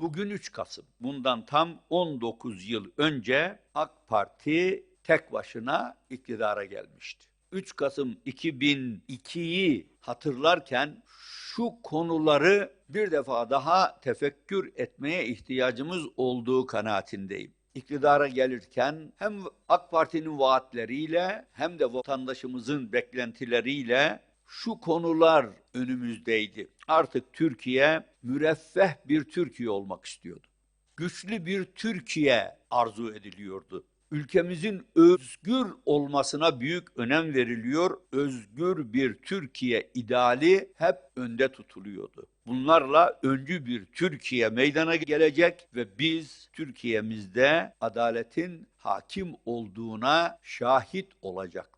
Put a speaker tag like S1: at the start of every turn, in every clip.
S1: Bugün 3 Kasım. Bundan tam 19 yıl önce AK Parti tek başına iktidara gelmişti. 3 Kasım 2002'yi hatırlarken şu konuları bir defa daha tefekkür etmeye ihtiyacımız olduğu kanaatindeyim. İktidara gelirken hem AK Parti'nin vaatleriyle hem de vatandaşımızın beklentileriyle şu konular önümüzdeydi. Artık Türkiye müreffeh bir Türkiye olmak istiyordu. Güçlü bir Türkiye arzu ediliyordu. Ülkemizin özgür olmasına büyük önem veriliyor. Özgür bir Türkiye ideali hep önde tutuluyordu. Bunlarla öncü bir Türkiye meydana gelecek ve biz Türkiye'mizde adaletin hakim olduğuna şahit olacaktık.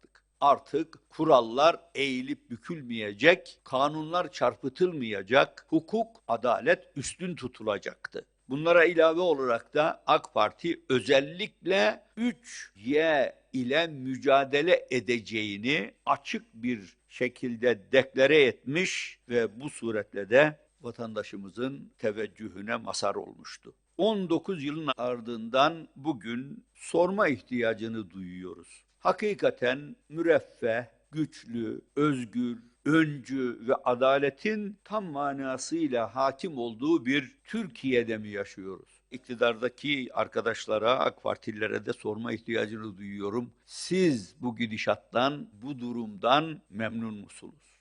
S1: Artık kurallar eğilip bükülmeyecek, kanunlar çarpıtılmayacak, hukuk, adalet üstün tutulacaktı. Bunlara ilave olarak da AK Parti özellikle 3Y ile mücadele edeceğini açık bir şekilde deklare etmiş ve bu suretle de vatandaşımızın teveccühüne mazhar olmuştu. 19 yılın ardından bugün sorma ihtiyacını duyuyoruz. Hakikaten müreffeh, güçlü, özgür, öncü ve adaletin tam manasıyla hakim olduğu bir Türkiye'de mi yaşıyoruz? İktidardaki arkadaşlara, AK Partililere de sorma ihtiyacını duyuyorum. Siz bu gidişattan, bu durumdan memnun musunuz?